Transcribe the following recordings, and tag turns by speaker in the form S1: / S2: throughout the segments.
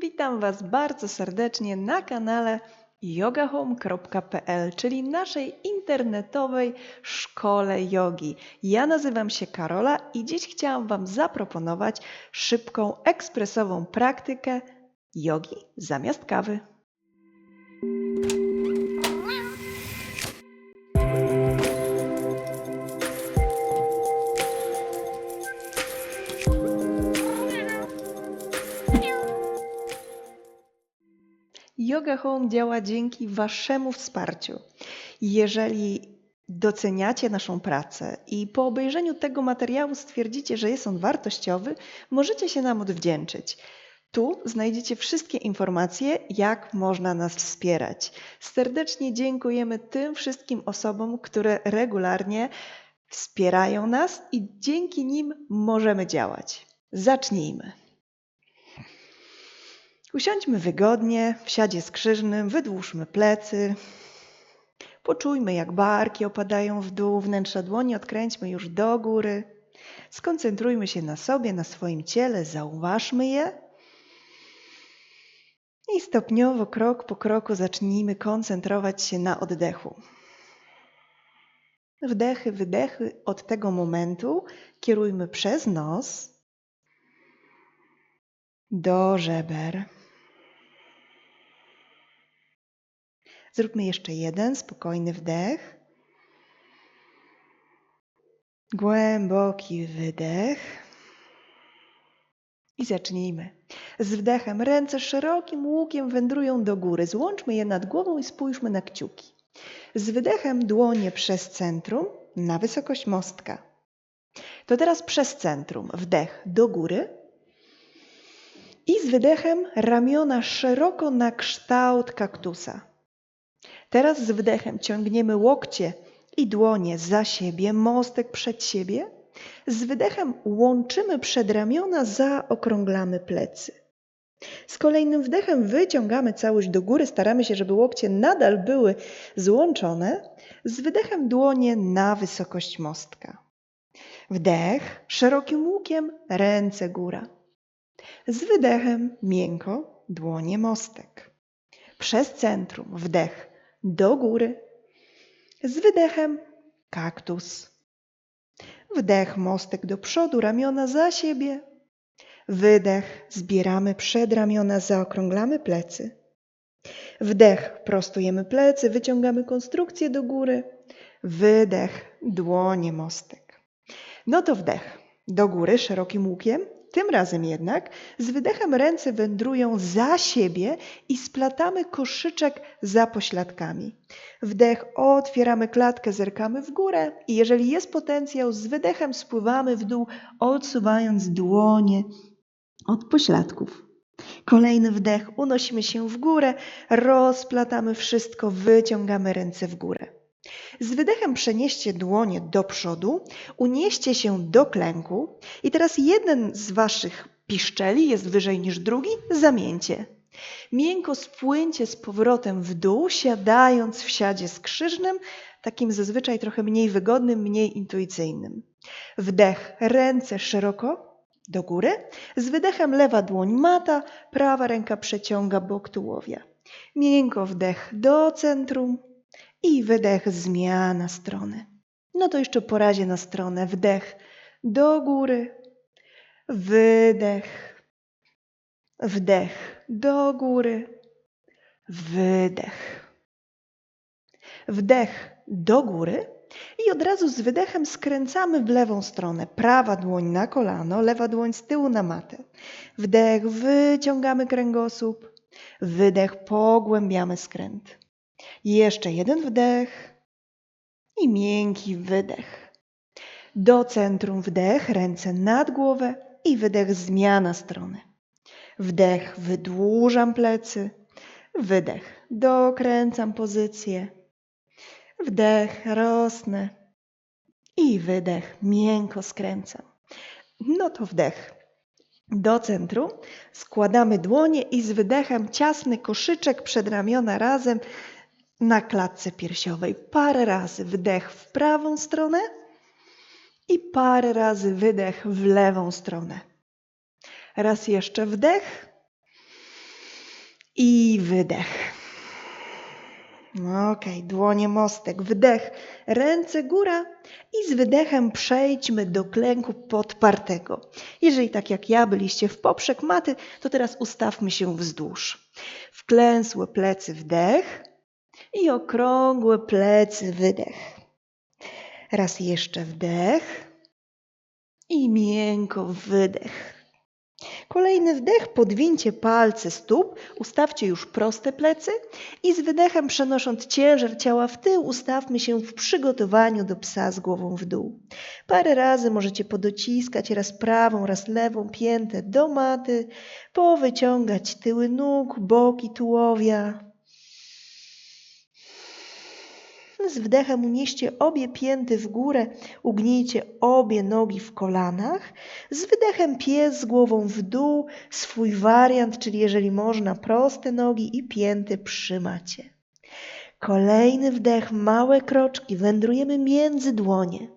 S1: Witam Was bardzo serdecznie na kanale yogahome.pl, czyli naszej internetowej szkole jogi. Ja nazywam się Karola i dziś chciałam Wam zaproponować szybką, ekspresową praktykę jogi zamiast kawy. Yoga Home działa dzięki Waszemu wsparciu. Jeżeli doceniacie naszą pracę i po obejrzeniu tego materiału stwierdzicie, że jest on wartościowy, możecie się nam odwdzięczyć. Tu znajdziecie wszystkie informacje, jak można nas wspierać. Serdecznie dziękujemy tym wszystkim osobom, które regularnie wspierają nas i dzięki nim możemy działać. Zacznijmy. Usiądźmy wygodnie w siadzie skrzyżnym, wydłużmy plecy. Poczujmy, jak barki opadają w dół, wnętrza dłoni odkręćmy już do góry. Skoncentrujmy się na sobie, na swoim ciele, zauważmy je. I stopniowo, krok po kroku, zacznijmy koncentrować się na oddechu. Wdechy, wydechy od tego momentu kierujmy przez nos do żeber. Zróbmy jeszcze jeden spokojny wdech. Głęboki wydech. I zacznijmy. Z wdechem ręce szerokim łukiem wędrują do góry. Złączmy je nad głową i spójrzmy na kciuki. Z wydechem dłonie przez centrum na wysokość mostka. To teraz przez centrum. Wdech do góry. I z wydechem ramiona szeroko na kształt kaktusa. Teraz z wdechem ciągniemy łokcie i dłonie za siebie, mostek przed siebie. Z wydechem łączymy przedramiona, zaokrąglamy plecy. Z kolejnym wdechem wyciągamy całość do góry, staramy się, żeby łokcie nadal były złączone. Z wydechem dłonie na wysokość mostka. Wdech, szerokim łukiem, ręce góra. Z wydechem miękko, dłonie mostek. Przez centrum wdech, do góry. Z wydechem kaktus. Wdech, mostek do przodu, ramiona za siebie. Wydech, zbieramy przedramiona, zaokrąglamy plecy. Wdech, prostujemy plecy, wyciągamy konstrukcję do góry. Wydech, dłonie, mostek. No to wdech, do góry szerokim łukiem. Tym razem jednak z wydechem ręce wędrują za siebie i splatamy koszyczek za pośladkami. Wdech, otwieramy klatkę, zerkamy w górę i jeżeli jest potencjał, z wydechem spływamy w dół, odsuwając dłonie od pośladków. Kolejny wdech, unosimy się w górę, rozplatamy wszystko, wyciągamy ręce w górę. Z wydechem przenieście dłonie do przodu, unieście się do klęku i teraz jeden z waszych piszczeli jest wyżej niż drugi, zamieńcie. Miękko spłyńcie z powrotem w dół, siadając w siadzie skrzyżnym, takim zazwyczaj trochę mniej wygodnym, mniej intuicyjnym. Wdech, ręce szeroko do góry, z wydechem lewa dłoń mata, prawa ręka przeciąga bok tułowia. Miękko wdech do centrum, i wydech, zmiana strony. No to jeszcze po razie na stronę. Wdech do góry, wydech, wdech do góry, wydech. Wdech do góry i od razu z wydechem skręcamy w lewą stronę. Prawa dłoń na kolano, lewa dłoń z tyłu na matę. Wdech, wyciągamy kręgosłup. Wydech, pogłębiamy skręt. Jeszcze jeden wdech i miękki wydech. Do centrum wdech, ręce nad głowę i wydech, zmiana strony. Wdech, wydłużam plecy. Wydech, dokręcam pozycję. Wdech, rosnę. I wydech, miękko skręcam. No to wdech. Do centrum składamy dłonie i z wydechem ciasny koszyczek przed ramiona razem na klatce piersiowej. Parę razy wdech w prawą stronę i parę razy wydech w lewą stronę. Raz jeszcze wdech I wydech. Okej, dłonie mostek, wdech, ręce góra i z wydechem przejdźmy do klęku podpartego. Jeżeli tak jak ja byliście w poprzek maty, to teraz ustawmy się wzdłuż. Wklęsłe plecy wdech i okrągłe plecy wydech. Raz jeszcze wdech i miękko wydech. Kolejny wdech, podwincie palce stóp, ustawcie już proste plecy i z wydechem przenosząc ciężar ciała w tył, ustawmy się w przygotowaniu do psa z głową w dół. Parę razy możecie podociskać raz prawą, raz lewą piętę do maty, powyciągać tyły nóg, boki tułowia. Z wdechem unieście obie pięty w górę, ugnijcie obie nogi w kolanach. Z wydechem pies z głową w dół, swój wariant, czyli jeżeli można, proste nogi i pięty przymacie. Kolejny wdech, małe kroczki, wędrujemy między dłonie.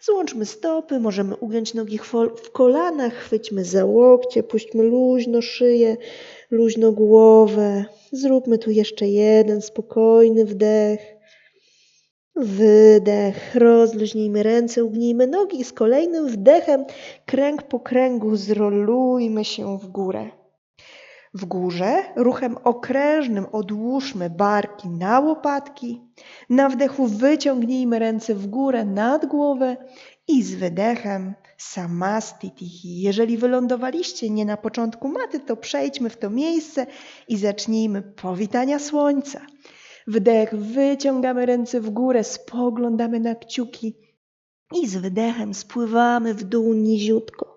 S1: Złączmy stopy, możemy ugiąć nogi w kolanach, chwyćmy za łokcie, puśćmy luźno szyję, luźno głowę. Zróbmy tu jeszcze jeden spokojny wdech. Wydech, rozluźnijmy ręce, ugnijmy nogi z kolejnym wdechem kręg po kręgu zrolujmy się w górę. W górze ruchem okrężnym odłóżmy barki na łopatki. Na wdechu wyciągnijmy ręce w górę nad głowę i z wydechem samastitihi. Jeżeli wylądowaliście nie na początku maty, to przejdźmy w to miejsce i zacznijmy powitania słońca. Wdech, wyciągamy ręce w górę, spoglądamy na kciuki i z wydechem spływamy w dół niziutko.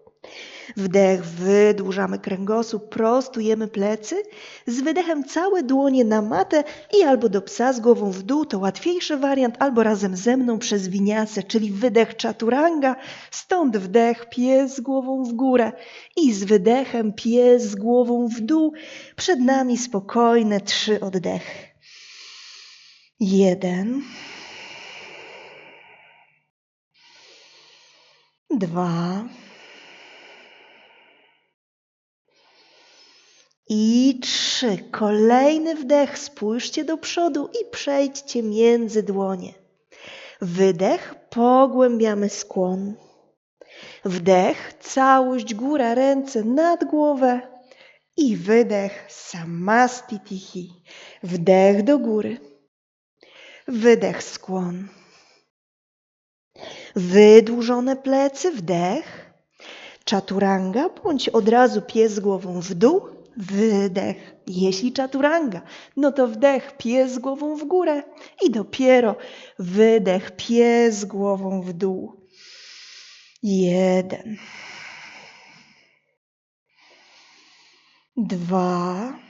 S1: Wdech, wydłużamy kręgosłup, prostujemy plecy. Z wydechem całe dłonie na matę i albo do psa z głową w dół, to łatwiejszy wariant, albo razem ze mną przez winiasę, czyli wydech czaturanga, stąd wdech, pies z głową w górę i z wydechem pies z głową w dół. Przed nami spokojne trzy oddechy. Jeden. Dwa. I trzy. Kolejny wdech. Spójrzcie do przodu i przejdźcie między dłonie. Wydech. Pogłębiamy skłon. Wdech. Całość góra, ręce nad głowę. I wydech. Samastitihi. Wdech do góry. Wydech skłon. Wydłużone plecy, wdech. Czaturanga, bądź od razu pies głową w dół, wydech. Jeśli czaturanga, no to wdech, pies głową w górę i dopiero wydech, pies głową w dół. Jeden. Dwa.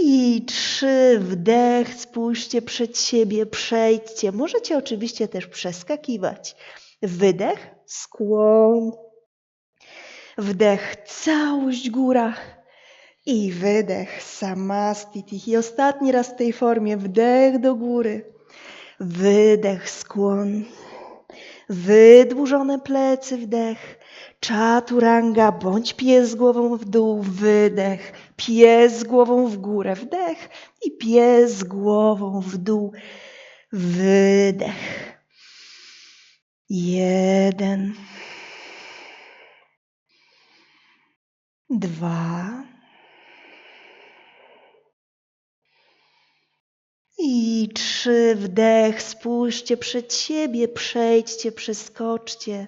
S1: I trzy, wdech, spójrzcie przed siebie, przejdźcie. Możecie oczywiście też przeskakiwać. Wydech, skłon. Wdech, całość góra. I wydech, samastiti. I ostatni raz w tej formie, wdech do góry. Wydech, skłon. Wydłużone plecy, wdech. Czaturanga, bądź pies głową w dół, wydech. Pies głową w górę, wdech. I pies głową w dół, wydech. Jeden. Dwa. I trzy, wdech, spójrzcie przed siebie, przejdźcie, przeskoczcie.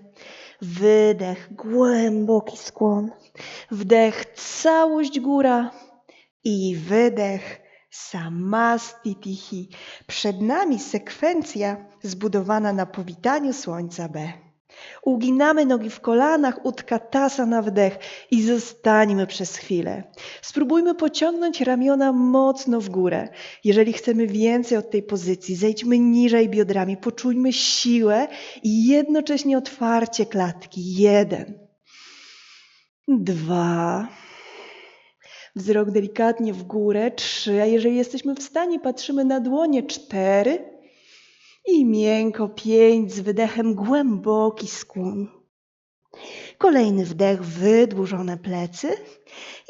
S1: Wydech, głęboki skłon. Wdech, całość góra. I wydech, samastitihi. Przed nami sekwencja zbudowana na powitaniu słońca B. Uginamy nogi w kolanach, utkatasa na wdech i zostańmy przez chwilę. Spróbujmy pociągnąć ramiona mocno w górę. Jeżeli chcemy więcej od tej pozycji, zejdźmy niżej biodrami, poczujmy siłę i jednocześnie otwarcie klatki. Jeden, dwa, wzrok delikatnie w górę, trzy, a jeżeli jesteśmy w stanie, patrzymy na dłonie, cztery, i miękko pięć z wydechem głęboki skłon. Kolejny wdech, wydłużone plecy.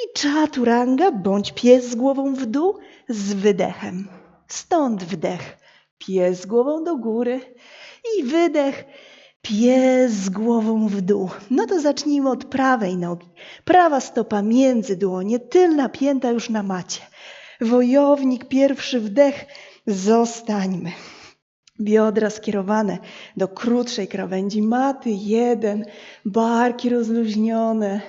S1: I czaturanga, bądź pies z głową w dół, z wydechem. Stąd wdech, pies z głową do góry i wydech, pies z głową w dół. No to zacznijmy od prawej nogi. Prawa stopa między dłonie, tylna pięta już na macie. Wojownik, pierwszy wdech, zostańmy. Biodra skierowane do krótszej krawędzi maty. Jeden, barki rozluźnione.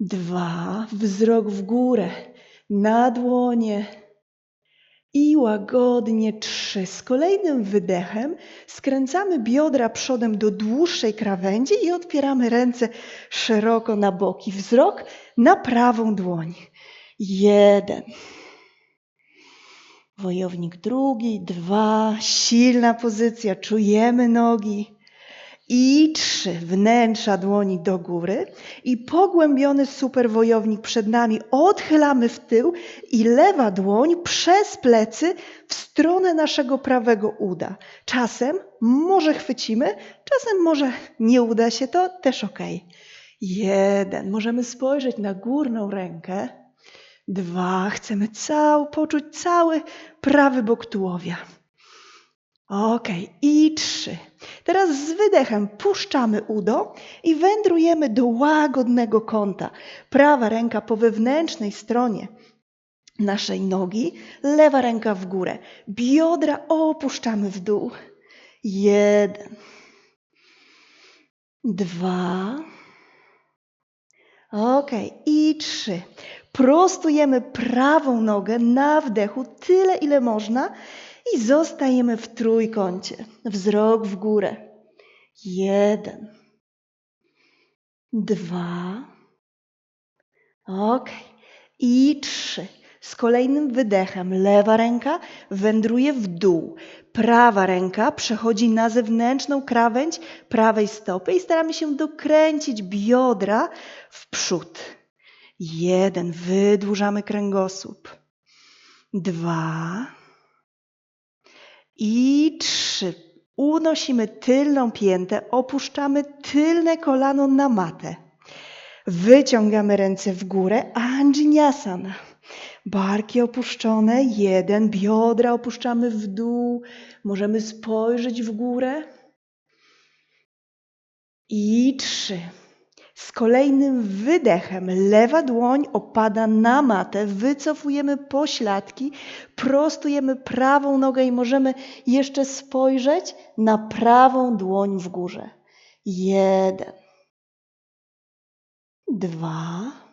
S1: Dwa, wzrok w górę, na dłonie. I łagodnie trzy. Z kolejnym wydechem skręcamy biodra przodem do dłuższej krawędzi i otwieramy ręce szeroko na boki. Wzrok na prawą dłoń. Jeden. Wojownik drugi, dwa, silna pozycja, czujemy nogi. I trzy, wnętrza dłoni do góry i pogłębiony super wojownik przed nami. Odchylamy w tył i lewa dłoń przez plecy w stronę naszego prawego uda. Czasem może chwycimy, czasem może nie uda się, to też ok. Jeden, możemy spojrzeć na górną rękę. Dwa, chcemy cał, poczuć cały prawy bok tułowia. Ok, i trzy. Teraz z wydechem puszczamy udo i wędrujemy do łagodnego kąta. Prawa ręka po wewnętrznej stronie naszej nogi, lewa ręka w górę. Biodra opuszczamy w dół. Jeden. Dwa. Ok, i trzy. Prostujemy prawą nogę na wdechu tyle, ile można i zostajemy w trójkącie. Wzrok w górę. Jeden. Dwa. Ok. I trzy. Z kolejnym wydechem lewa ręka wędruje w dół. Prawa ręka przechodzi na zewnętrzną krawędź prawej stopy i staramy się dokręcić biodra w przód. Jeden. Wydłużamy kręgosłup. Dwa. I trzy. Unosimy tylną piętę, opuszczamy tylne kolano na matę. Wyciągamy ręce w górę, Anjanyasana. Barki opuszczone, jeden, biodra opuszczamy w dół, możemy spojrzeć w górę. I trzy. Z kolejnym wydechem lewa dłoń opada na matę, wycofujemy pośladki, prostujemy prawą nogę i możemy jeszcze spojrzeć na prawą dłoń w górze. Jeden. Dwa.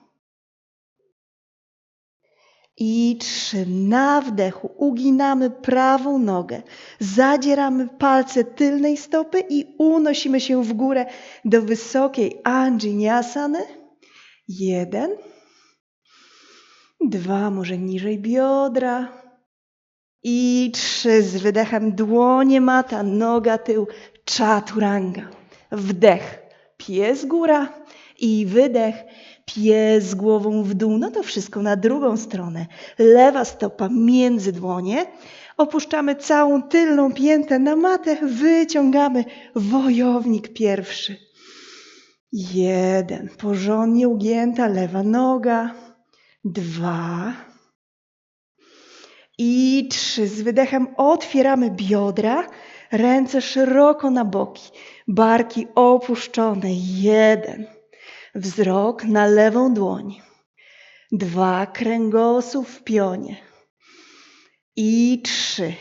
S1: I trzy. Na wdechu uginamy prawą nogę, zadzieramy palce tylnej stopy i unosimy się w górę do wysokiej Anjanyasany. Jeden. Dwa, może niżej biodra. I trzy. Z wydechem dłonie mata, noga tył, chaturanga. Wdech, pies góra i wydech, pies głową w dół. No to wszystko na drugą stronę. Lewa stopa między dłonie. Opuszczamy całą tylną piętę na matę. Wyciągamy wojownik pierwszy. Jeden. Porządnie ugięta lewa noga. Dwa. I trzy. Z wydechem otwieramy biodra. Ręce szeroko na boki. Barki opuszczone. Jeden wzrok na lewą dłoń. Dwa, kręgosłup w pionie. I trzy,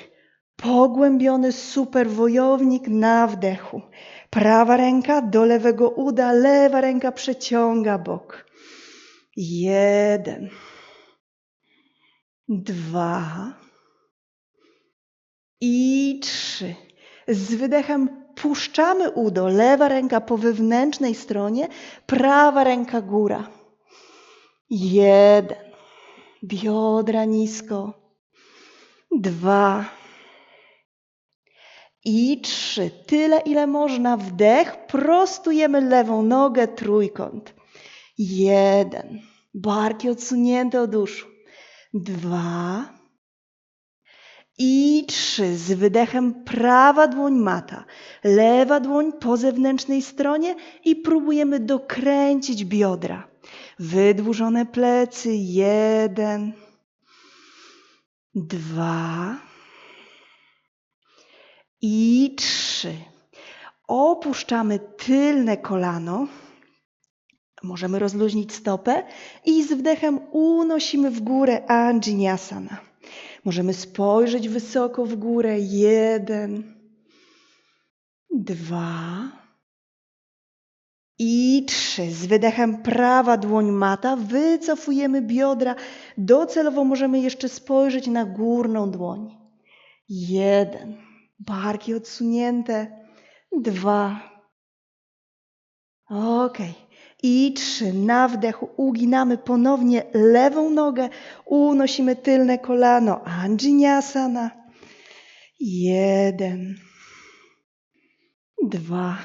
S1: pogłębiony super wojownik na wdechu. Prawa ręka do lewego uda, lewa ręka przeciąga bok. Jeden, dwa i trzy. Z wydechem puszczamy udo, lewa ręka po wewnętrznej stronie, prawa ręka góra. Jeden. Biodra nisko. Dwa. I trzy. Tyle, ile można. Wdech. Prostujemy lewą nogę, trójkąt. Jeden. Barki odsunięte od uszu. Dwa. I trzy. Z wydechem prawa dłoń mata, lewa dłoń po zewnętrznej stronie i próbujemy dokręcić biodra. Wydłużone plecy. Jeden, dwa i trzy. Opuszczamy tylne kolano. Możemy rozluźnić stopę i z wdechem unosimy w górę Anjanyasana. Możemy spojrzeć wysoko w górę. Jeden, dwa i trzy. Z wydechem prawa dłoń mata. Wycofujemy biodra. Docelowo możemy jeszcze spojrzeć na górną dłoń. Jeden. Barki odsunięte. Dwa. Ok. I trzy. Na wdechu uginamy ponownie lewą nogę. Unosimy tylne kolano. Anjanyasana. Jeden. Dwa.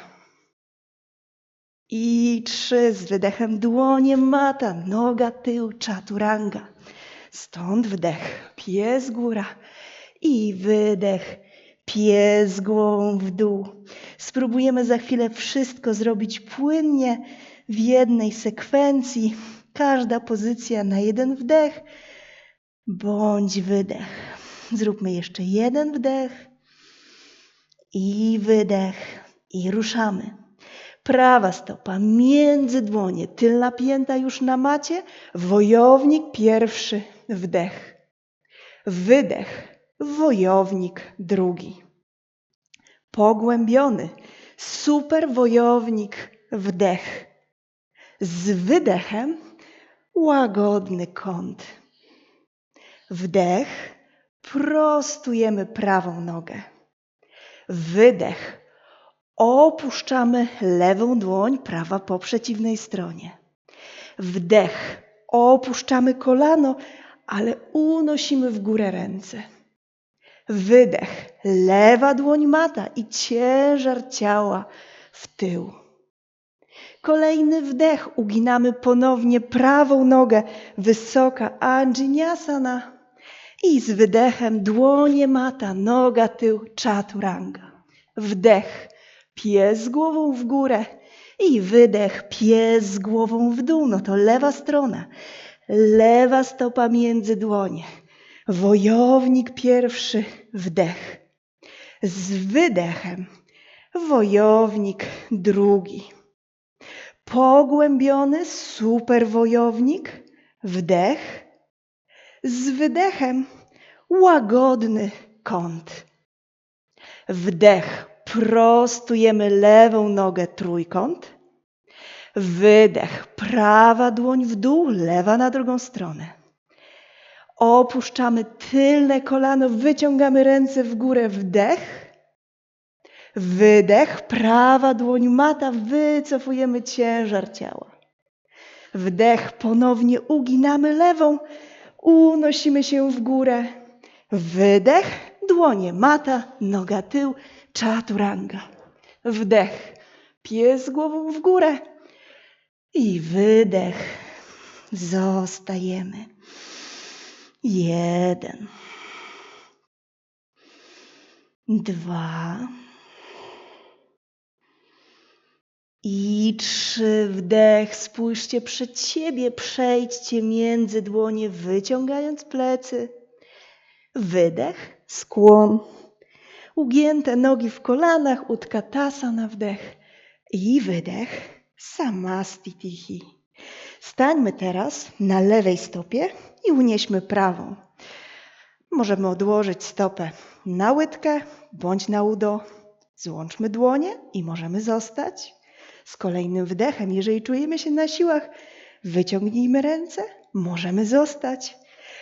S1: I trzy. Z wydechem dłonie mata. Noga tył. Chaturanga. Stąd wdech. Pies góra. I wydech. Pies głową w dół. Spróbujemy za chwilę wszystko zrobić płynnie, w jednej sekwencji. Każda pozycja na jeden wdech bądź wydech. Zróbmy jeszcze jeden wdech i wydech. I ruszamy. Prawa stopa między dłonie, tylna pięta już na macie. Wojownik pierwszy, wdech. Wydech, wojownik drugi. Pogłębiony, super wojownik, wdech. Z wydechem łagodny kąt. Wdech, prostujemy prawą nogę. Wydech, opuszczamy lewą dłoń, prawa po przeciwnej stronie. Wdech, opuszczamy kolano, ale unosimy w górę ręce. Wydech, lewa dłoń mata i ciężar ciała w tył. Kolejny wdech, uginamy ponownie prawą nogę, wysoka Anjanyasana i z wydechem dłonie mata, noga tył, chaturanga. Wdech, pies głową w górę i wydech, pies głową w dół. No to lewa strona, lewa stopa między dłonie. Wojownik pierwszy, wdech. Z wydechem, wojownik drugi. Pogłębiony, super wojownik, wdech. Z wydechem, łagodny kąt. Wdech, prostujemy lewą nogę trójkąt. Wydech, prawa dłoń w dół, lewa na drugą stronę. Opuszczamy tylne kolano, wyciągamy ręce w górę, wdech. Wydech, prawa dłoń mata, wycofujemy ciężar ciała. Wdech, ponownie uginamy lewą, unosimy się w górę. Wydech, dłonie mata, noga tył, chaturanga. Wdech, pies głową w górę i wydech. Zostajemy. Jeden. Dwa. I trzy. Wdech. Spójrzcie przed siebie. Przejdźcie między dłonie, wyciągając plecy. Wydech. Skłon. Ugięte nogi w kolanach. Utkatasana na wdech. I wydech. Samastitihi. Stańmy teraz na lewej stopie i unieśmy prawą. Możemy odłożyć stopę na łydkę bądź na udo. Złączmy dłonie i możemy zostać. Z kolejnym wdechem, jeżeli czujemy się na siłach, wyciągnijmy ręce, możemy zostać.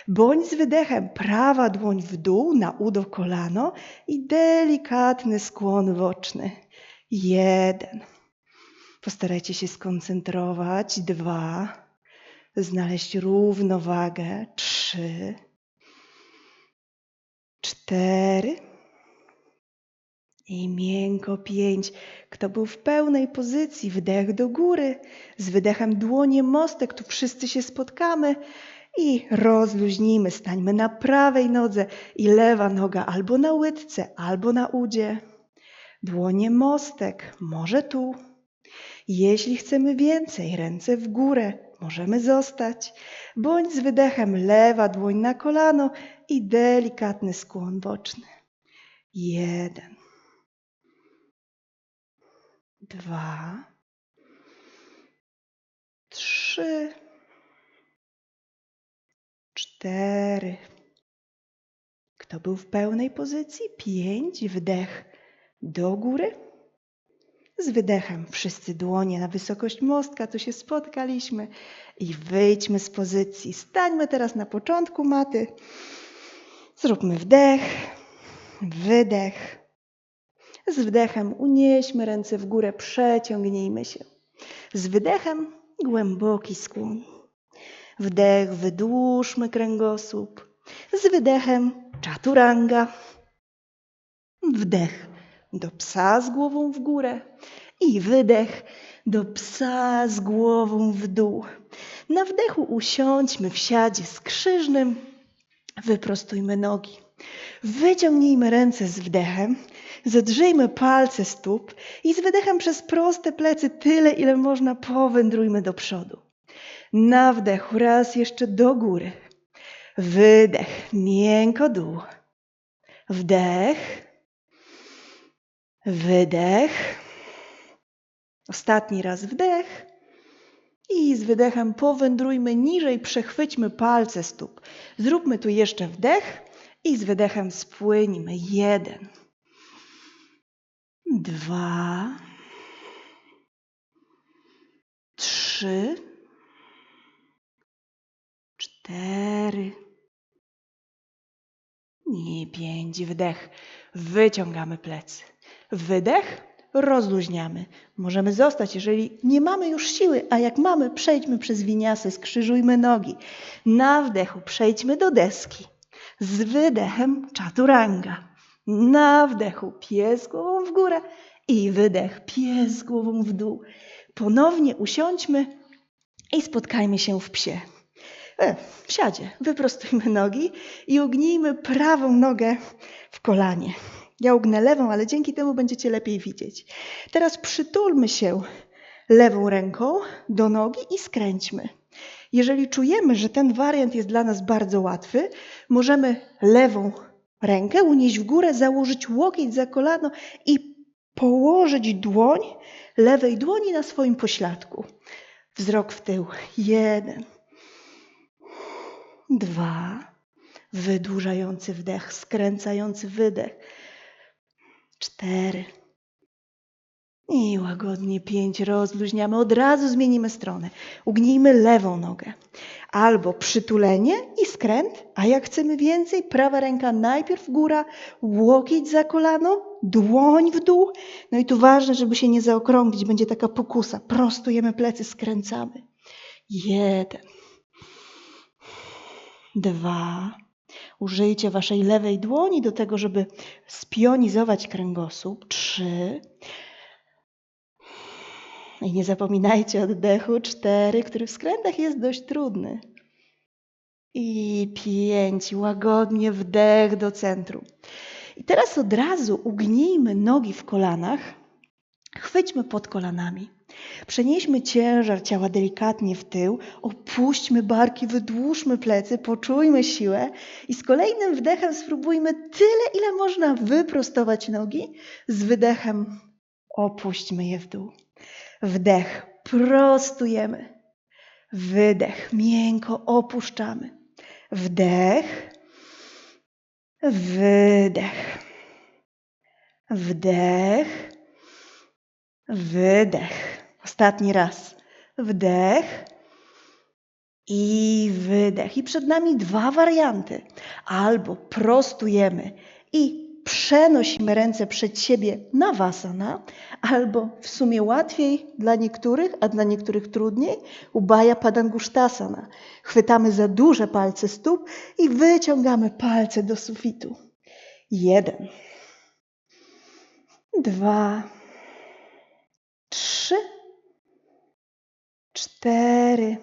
S1: Bądź z wydechem prawa dłoń w dół, na udo kolano i delikatny skłon boczny. Jeden. Postarajcie się skoncentrować. Dwa. Znaleźć równowagę. Trzy. Cztery. I miękko pięć. Kto był w pełnej pozycji, wdech do góry, z wydechem dłonie mostek, tu wszyscy się spotkamy. I rozluźnijmy, stańmy na prawej nodze i lewa noga albo na łydce, albo na udzie. Dłonie mostek, może tu. Jeśli chcemy więcej, ręce w górę, możemy zostać. Bądź z wydechem lewa dłoń na kolano i delikatny skłon boczny. Jeden. Dwa. Trzy. Cztery. Kto był w pełnej pozycji? Pięć. Wdech do góry. Z wydechem wszyscy dłonie na wysokość mostka, tu się spotkaliśmy i wyjdźmy z pozycji. Stańmy teraz na początku maty. Zróbmy wdech, wydech. Z wdechem unieśmy ręce w górę, przeciągnijmy się. Z wydechem głęboki skłon. Wdech, wydłużmy kręgosłup. Z wydechem czaturanga. Wdech do psa z głową w górę i wydech do psa z głową w dół. Na wdechu usiądźmy w siadzie skrzyżnym, wyprostujmy nogi. Wyciągnijmy ręce z wdechem, zadrzyjmy palce stóp i z wydechem przez proste plecy tyle, ile można powędrujmy do przodu. Na wdechu raz jeszcze do góry. Wydech, miękko dół. Wdech. Wydech. Ostatni raz wdech. I z wydechem powędrujmy niżej, przechwyćmy palce stóp. Zróbmy tu jeszcze wdech i z wydechem spłyńmy. Jeden. Dwa. Trzy. Cztery. I pięć. Wdech. Wyciągamy plecy. Wydech. Rozluźniamy. Możemy zostać, jeżeli nie mamy już siły, a jak mamy, przejdźmy przez winiasy, skrzyżujmy nogi. Na wdechu przejdźmy do deski. Z wydechem czaturanga. Na wdechu pies głową w górę i wydech pies głową w dół. Ponownie usiądźmy i spotkajmy się w psie. E, siadzie. Wyprostujmy nogi i ugnijmy prawą nogę w kolanie. Ja ugnę lewą, ale dzięki temu będziecie lepiej widzieć. Teraz przytulmy się lewą ręką do nogi i skręćmy. Jeżeli czujemy, że ten wariant jest dla nas bardzo łatwy, możemy lewą rękę unieść w górę, założyć łokieć za kolano i położyć dłoń lewej dłoni na swoim pośladku. Wzrok w tył. Jeden, dwa, wydłużający wdech, skręcający wydech. Cztery. I łagodnie pięć rozluźniamy. Od razu zmienimy stronę. Ugnijmy lewą nogę. Albo przytulenie i skręt, a jak chcemy więcej, prawa ręka najpierw góra, łokieć za kolano, dłoń w dół. No i tu ważne, żeby się nie zaokrąglić, będzie taka pokusa. Prostujemy plecy, skręcamy. Jeden. Dwa. Użyjcie waszej lewej dłoni do tego, żeby spionizować kręgosłup. Trzy. I nie zapominajcie oddechu. Cztery, który w skrętach jest dość trudny. I pięć. Łagodnie wdech do centrum. I teraz od razu ugnijmy nogi w kolanach. Chwyćmy pod kolanami. Przenieśmy ciężar ciała delikatnie w tył, opuśćmy barki, wydłużmy plecy, poczujmy siłę i z kolejnym wdechem spróbujmy tyle, ile można wyprostować nogi. Z wydechem opuśćmy je w dół. Wdech, prostujemy. Wydech, miękko opuszczamy. Wdech, wydech, wdech, wydech. Ostatni raz. Wdech i wydech. I przed nami dwa warianty. Albo prostujemy i przenosimy ręce przed siebie na wasana, albo w sumie łatwiej dla niektórych, a dla niektórych trudniej, ubaya padangushtasana. Chwytamy za duże palce stóp i wyciągamy palce do sufitu. Jeden, dwa, trzy, cztery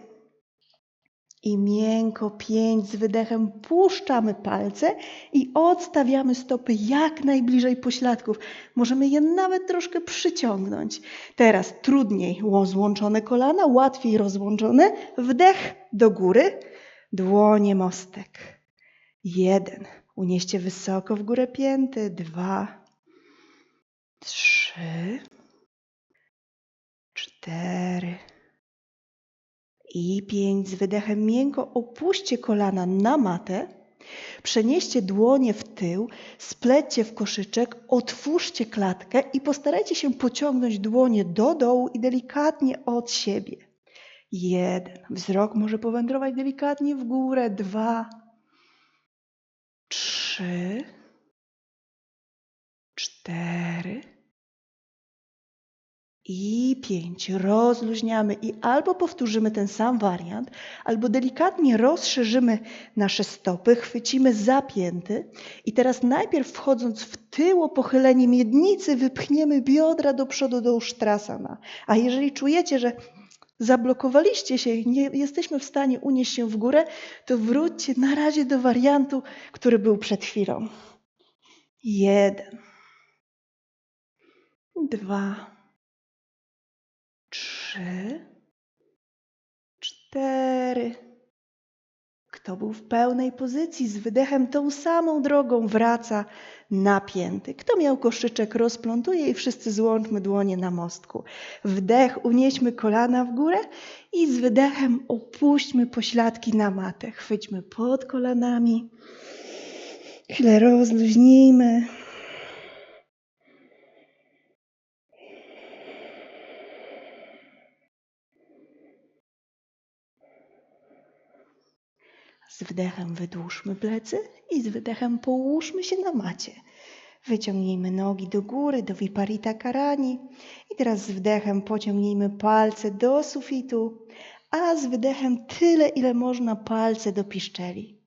S1: I miękko pięć z wydechem puszczamy palce i odstawiamy stopy jak najbliżej pośladków. Możemy je nawet troszkę przyciągnąć. Teraz trudniej złączone kolana, łatwiej rozłączone. Wdech do góry, dłonie mostek. Jeden. Unieście wysoko w górę pięty. Dwa. Trzy. Cztery. I pięć. Z wydechem miękko opuśćcie kolana na matę. Przenieście dłonie w tył, splećcie w koszyczek, otwórzcie klatkę i postarajcie się pociągnąć dłonie do dołu i delikatnie od siebie. Jeden. Wzrok może powędrować delikatnie w górę. Dwa. Trzy. Cztery. I pięć. Rozluźniamy i albo powtórzymy ten sam wariant, albo delikatnie rozszerzymy nasze stopy, chwycimy zapięty i teraz najpierw wchodząc w tyło pochylenie miednicy, wypchniemy biodra do przodu do usztrasana. A jeżeli czujecie, że zablokowaliście się i nie jesteśmy w stanie unieść się w górę, to wróćcie na razie do wariantu, który był przed chwilą. Jeden. Dwa. Trzy. Cztery. Kto był w pełnej pozycji z wydechem tą samą drogą wraca napięty. Kto miał koszyczek rozplątuje i wszyscy złączmy dłonie na mostku. Wdech, unieśmy kolana w górę i z wydechem opuśćmy pośladki na matę. Chwyćmy pod kolanami. Chwilę rozluźnijmy. Z wdechem wydłużmy plecy i z wydechem połóżmy się na macie. Wyciągnijmy nogi do góry, do Viparita Karani. I teraz z wdechem pociągnijmy palce do sufitu, a z wydechem tyle, ile można palce do piszczeli.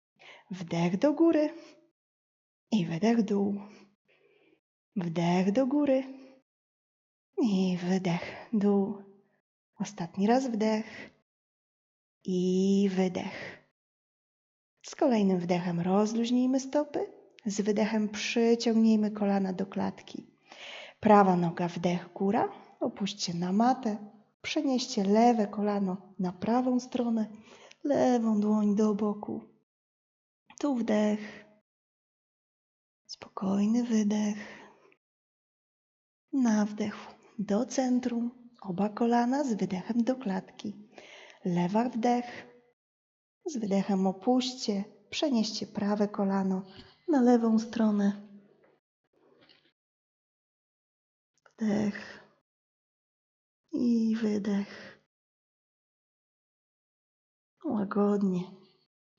S1: Wdech do góry i wydech dół. Wdech do góry i wydech dół. Ostatni raz wdech i wydech. Z kolejnym wdechem rozluźnijmy stopy, z wydechem przyciągnijmy kolana do klatki. Prawa noga wdech góra, opuśćcie na matę, przenieście lewe kolano na prawą stronę, lewą dłoń do boku. Tu wdech, spokojny wydech, na wdech do centrum, oba kolana z wydechem do klatki. Lewa wdech, z wydechem opuśćcie, przenieście prawe kolano na lewą stronę. Wdech i wydech. Łagodnie.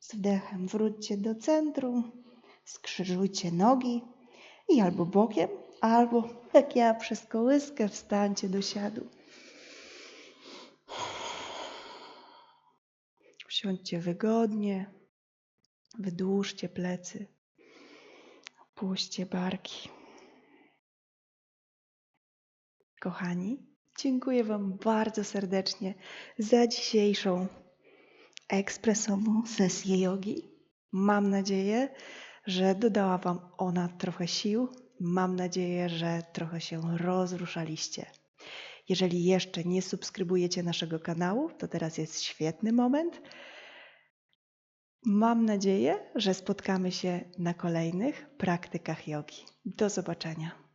S1: Z wdechem wróćcie do centrum, skrzyżujcie nogi i albo bokiem, albo jak ja przez kołyskę wstańcie do siadu. Usiądźcie wygodnie, wydłużcie plecy, opuśćcie barki. Kochani, dziękuję Wam bardzo serdecznie za dzisiejszą ekspresową sesję jogi. Mam nadzieję, że dodała Wam ona trochę sił. Mam nadzieję, że trochę się rozruszaliście. Jeżeli jeszcze nie subskrybujecie naszego kanału, to teraz jest świetny moment. Mam nadzieję, że spotkamy się na kolejnych praktykach jogi. Do zobaczenia.